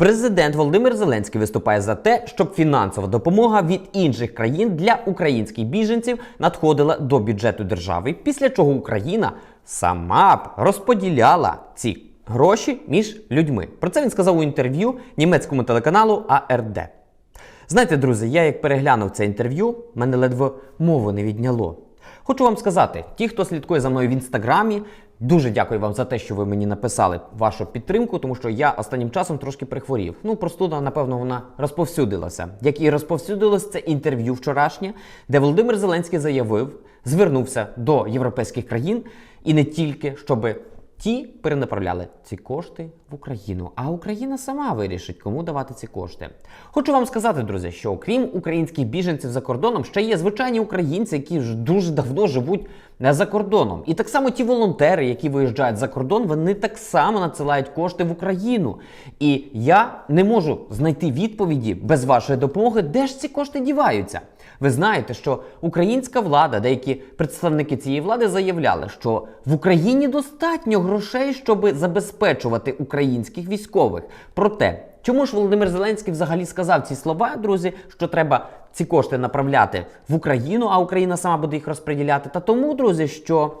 Президент Володимир Зеленський виступає за те, щоб фінансова допомога від інших країн для українських біженців надходила до бюджету держави, після чого Україна сама б розподіляла ці гроші між людьми. Про це він сказав у інтерв'ю німецькому телеканалу АРД. Знаєте, друзі, я як переглянув це інтерв'ю, мене ледве мови не відняло. Хочу вам сказати, ті, хто слідкує за мною в інстаграмі, дуже дякую вам за те, що ви мені написали вашу підтримку, тому що я останнім часом трошки прихворів. Ну, простуда, напевно, вона розповсюдилася. Як і розповсюдилось це інтерв'ю вчорашнє, де Володимир Зеленський заявив, звернувся до європейських країн і не тільки, щоби Ті перенаправляли ці кошти в Україну, а Україна сама вирішить, кому давати ці кошти. Хочу вам сказати, друзі, що окрім українських біженців за кордоном, ще є звичайні українці, які вже дуже давно живуть за кордоном. І так само ті волонтери, які виїжджають за кордон, вони так само надсилають кошти в Україну. І я не можу знайти відповіді без вашої допомоги, де ж ці кошти діваються. Ви знаєте, що українська влада, деякі представники цієї влади заявляли, що в Україні достатньо грошей, щоб забезпечувати українських військових. Проте, чому ж Володимир Зеленський взагалі сказав ці слова, друзі, що треба ці кошти направляти в Україну, а Україна сама буде їх розподіляти? Та тому, друзі, що.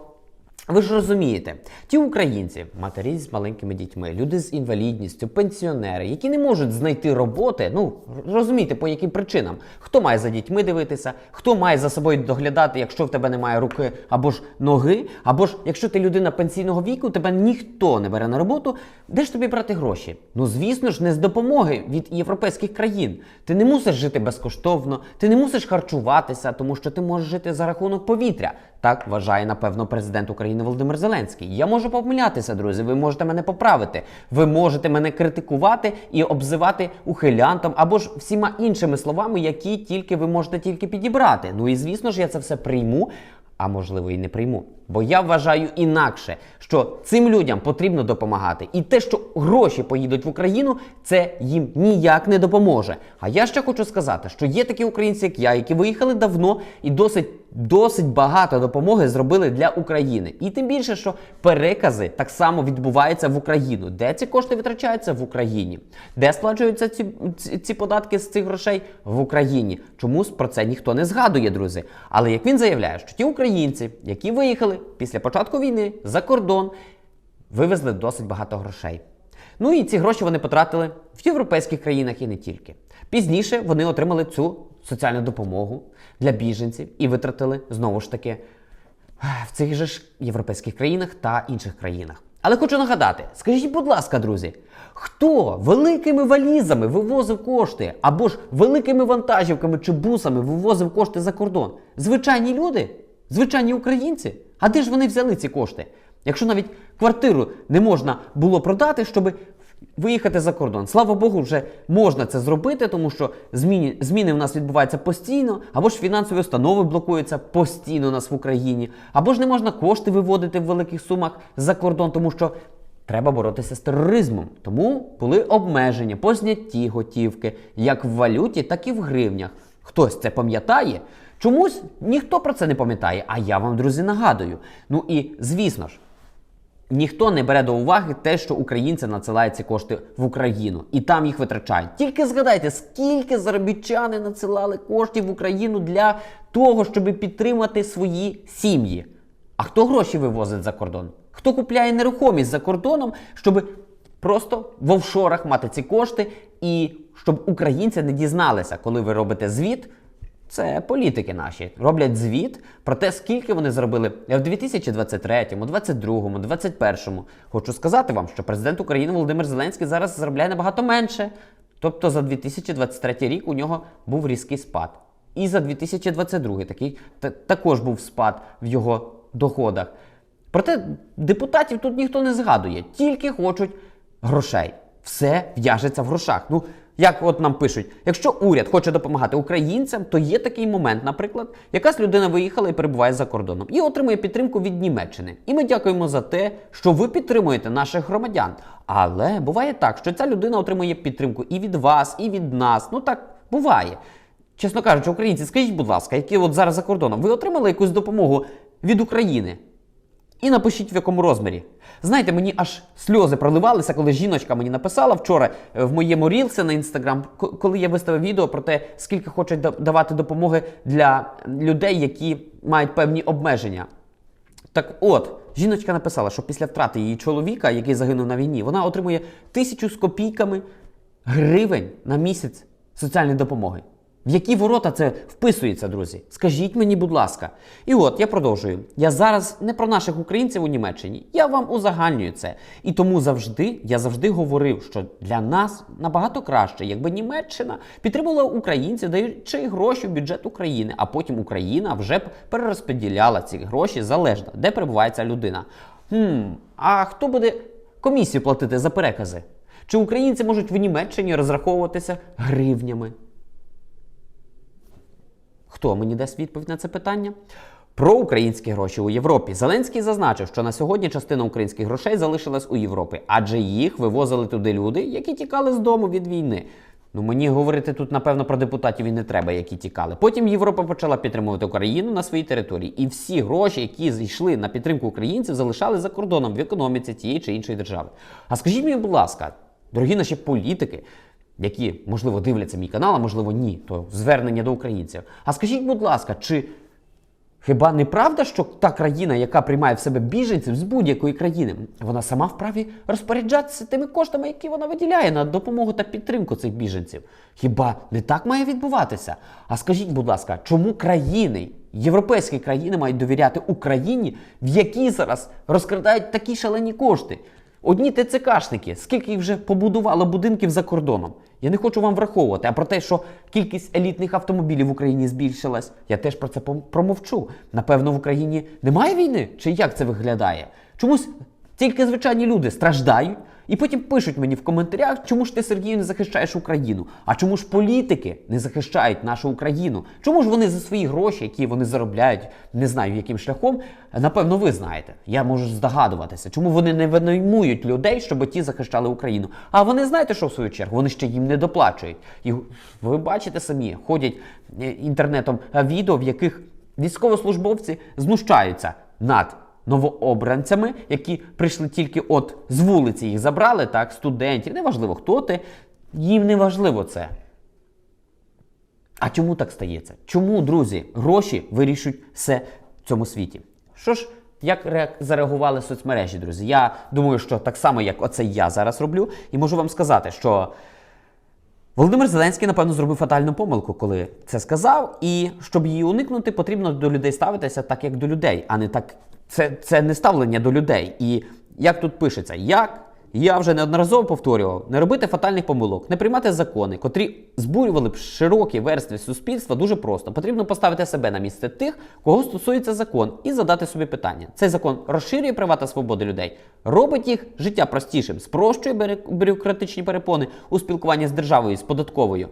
Ви ж розумієте, ті українці, матері з маленькими дітьми, люди з інвалідністю, пенсіонери, які не можуть знайти роботи, ну розумієте, по яким причинам, хто має за дітьми дивитися, хто має за собою доглядати, якщо в тебе немає руки або ж ноги, або ж якщо ти людина пенсійного віку, тебе ніхто не бере на роботу, де ж тобі брати гроші? Ну звісно ж, не з допомоги від європейських країн. Ти не мусиш жити безкоштовно, ти не мусиш харчуватися, тому що ти можеш жити за рахунок повітря. Так вважає, напевно, президент України Володимир Зеленський. Я можу помилятися, друзі. Ви можете мене поправити. Ви можете мене критикувати і обзивати ухилянтом або ж всіма іншими словами, які тільки ви можете тільки підібрати. Ну і звісно ж, я це все прийму. А можливо і не прийму. Бо я вважаю інакше, що цим людям потрібно допомагати. І те, що гроші поїдуть в Україну, це їм ніяк не допоможе. А я ще хочу сказати, що є такі українці, як я, які виїхали давно і досить досить багато допомоги зробили для України. І тим більше, що перекази так само відбуваються в Україну. Де ці кошти витрачаються в Україні? Де сплачуються ці, ці, податки з цих грошей в Україні? Чомусь про це ніхто не згадує, друзі. Але як він заявляє, що ті українці, які виїхали після початку війни за кордон, вивезли досить багато грошей. Ну і ці гроші вони потратили в європейських країнах і не тільки. Пізніше вони отримали цю соціальну допомогу для біженців і витратили знову ж таки в цих же ж європейських країнах та інших країнах. Але хочу нагадати, скажіть, будь ласка, друзі, хто великими валізами вивозив кошти або ж великими вантажівками чи бусами вивозив кошти за кордон? Звичайні люди, звичайні українці. А де ж вони взяли ці кошти? Якщо навіть квартиру не можна було продати, щоб виїхати за кордон. Слава Богу, вже можна це зробити, тому що зміни, зміни в нас відбуваються постійно, або ж фінансові установи блокуються постійно у нас в Україні, або ж не можна кошти виводити в великих сумах за кордон, тому що. Треба боротися з тероризмом, тому були обмеження по знятті готівки як в валюті, так і в гривнях. Хтось це пам'ятає? Чомусь ніхто про це не пам'ятає, а я вам, друзі, нагадую. Ну і звісно ж, ніхто не бере до уваги те, що українці надсилають ці кошти в Україну і там їх витрачають. Тільки згадайте, скільки заробітчани надсилали коштів в Україну для того, щоб підтримати свої сім'ї. А хто гроші вивозить за кордон? Хто купляє нерухомість за кордоном, щоб просто в офшорах мати ці кошти, і щоб українці не дізналися, коли ви робите звіт. Це політики наші роблять звіт про те, скільки вони зробили в 2023, 2022, 2021. Хочу сказати вам, що президент України Володимир Зеленський зараз заробляє набагато менше. Тобто за 2023 рік у нього був різкий спад. І за 2022 такий та, також був спад в його доходах. Проте депутатів тут ніхто не згадує, тільки хочуть грошей. Все в'яжеться в грошах. Ну, як от нам пишуть, якщо уряд хоче допомагати українцям, то є такий момент, наприклад, якась людина виїхала і перебуває за кордоном і отримує підтримку від Німеччини. І ми дякуємо за те, що ви підтримуєте наших громадян. Але буває так, що ця людина отримує підтримку і від вас, і від нас. Ну так буває. Чесно кажучи, українці, скажіть, будь ласка, які от зараз за кордоном, ви отримали якусь допомогу від України? І напишіть в якому розмірі. Знаєте, мені аж сльози проливалися, коли жіночка мені написала вчора е, в моєму рілсі на інстаграм, коли я виставив відео про те, скільки хочуть давати допомоги для людей, які мають певні обмеження. Так от, жіночка написала, що після втрати її чоловіка, який загинув на війні, вона отримує тисячу з копійками гривень на місяць соціальної допомоги. В які ворота це вписується, друзі? Скажіть мені, будь ласка. І от я продовжую. Я зараз не про наших українців у Німеччині, я вам узагальнюю це. І тому завжди я завжди говорив, що для нас набагато краще, якби Німеччина підтримувала українців, даючи гроші в бюджет України, а потім Україна вже б перерозподіляла ці гроші залежно, де перебуває людина. Хм, а хто буде комісію платити за перекази? Чи українці можуть в Німеччині розраховуватися гривнями? Хто мені дасть відповідь на це питання? Про українські гроші у Європі. Зеленський зазначив, що на сьогодні частина українських грошей залишилась у Європі, адже їх вивозили туди люди, які тікали з дому від війни. Ну мені говорити тут, напевно, про депутатів і не треба, які тікали. Потім Європа почала підтримувати Україну на своїй території, і всі гроші, які зійшли на підтримку українців, залишали за кордоном в економіці тієї чи іншої держави. А скажіть мені, будь ласка, дорогі наші політики, які, можливо, дивляться мій канал, а можливо, ні, то звернення до українців. А скажіть, будь ласка, чи хіба не правда, що та країна, яка приймає в себе біженців з будь-якої країни, вона сама вправі розпоряджатися тими коштами, які вона виділяє на допомогу та підтримку цих біженців? Хіба не так має відбуватися? А скажіть, будь ласка, чому країни, європейські країни мають довіряти Україні, в якій зараз розкрадають такі шалені кошти? Одні ТЦКшники, скільки вже побудувало будинків за кордоном. Я не хочу вам враховувати, а про те, що кількість елітних автомобілів в Україні збільшилась, я теж про це промовчу. Напевно, в Україні немає війни? Чи як це виглядає? Чомусь тільки звичайні люди страждають і потім пишуть мені в коментарях, чому ж ти, Сергію, не захищаєш Україну? А чому ж політики не захищають нашу Україну? Чому ж вони за свої гроші, які вони заробляють, не знаю яким шляхом, напевно, ви знаєте. Я можу здогадуватися, чому вони не винаймують людей, щоб ті захищали Україну. А вони знаєте, що в свою чергу? Вони ще їм не доплачують. І ви бачите самі, ходять е, інтернетом е, відео, в яких військовослужбовці знущаються над новообранцями, які прийшли тільки от з вулиці, їх забрали, так, студентів, неважливо хто ти, їм не важливо це. А чому так стається? Чому, друзі, гроші вирішують все в цьому світі? Що ж, як зареагували соцмережі, друзі? Я думаю, що так само, як оце я зараз роблю, і можу вам сказати, що Володимир Зеленський, напевно, зробив фатальну помилку, коли це сказав. І щоб її уникнути, потрібно до людей ставитися так, як до людей, а не так. Це, це не ставлення до людей. І як тут пишеться, як я вже неодноразово повторював, не робити фатальних помилок, не приймати закони, котрі збурювали б широкі верстви суспільства дуже просто. Потрібно поставити себе на місце тих, кого стосується закон, і задати собі питання. Цей закон розширює права та свободи людей, робить їх життя простішим, спрощує бюро- бюрократичні перепони у спілкуванні з державою, з податковою.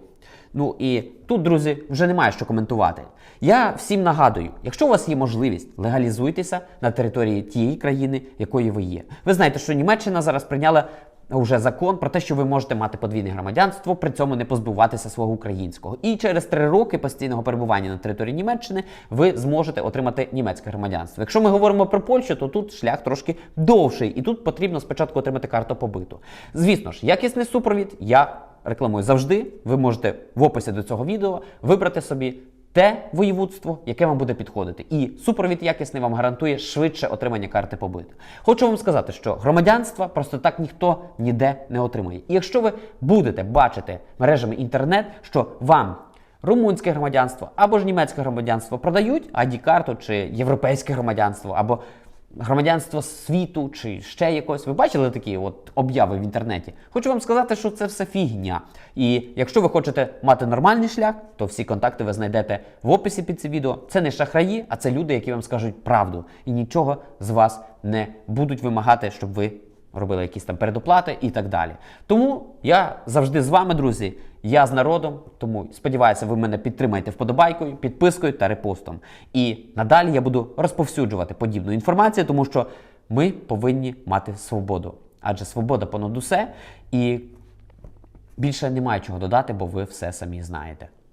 Ну і тут, друзі, вже немає що коментувати. Я всім нагадую, якщо у вас є можливість, легалізуйтеся на території тієї країни, якої ви є. Ви знаєте, що Німеччина зараз прийняла вже закон про те, що ви можете мати подвійне громадянство, при цьому не позбуватися свого українського. І через три роки постійного перебування на території Німеччини ви зможете отримати німецьке громадянство. Якщо ми говоримо про Польщу, то тут шлях трошки довший, і тут потрібно спочатку отримати карту побиту. Звісно ж, якісний супровід я рекламую завжди. Ви можете в описі до цього відео вибрати собі те воєводство, яке вам буде підходити. І супровід якісний вам гарантує швидше отримання карти побиту. Хочу вам сказати, що громадянства просто так ніхто ніде не отримує. І якщо ви будете бачити мережами інтернет, що вам румунське громадянство або ж німецьке громадянство продають, ID-карту чи європейське громадянство, або громадянство світу чи ще якось. Ви бачили такі от обяви в інтернеті? Хочу вам сказати, що це все фігня. І якщо ви хочете мати нормальний шлях, то всі контакти ви знайдете в описі під це відео. Це не шахраї, а це люди, які вам скажуть правду і нічого з вас не будуть вимагати, щоб ви робили якісь там передоплати і так далі. Тому я завжди з вами, друзі. Я з народом, тому сподіваюся, ви мене підтримаєте вподобайкою, підпискою та репостом. І надалі я буду розповсюджувати подібну інформацію, тому що ми повинні мати свободу. Адже свобода понад усе, і більше немає чого додати, бо ви все самі знаєте.